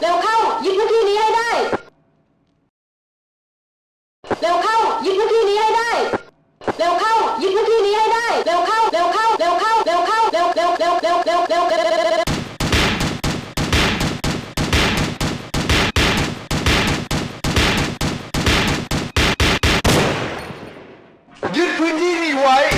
เร็วเข้ายึดพื้นที่นี้ให้ได้ เร็วเข้ายึดพื้นที่นี้ให้ได้ เร็วเข้ายึดพื้นที่นี้ให้ได้ เร็วเข้า เร็วเข้า เร็วเข้า เร็วเข้า เร็วเร็วเร็วเร็วเร็วเร็วเร็วเยึดพื้นที่นี้ไว้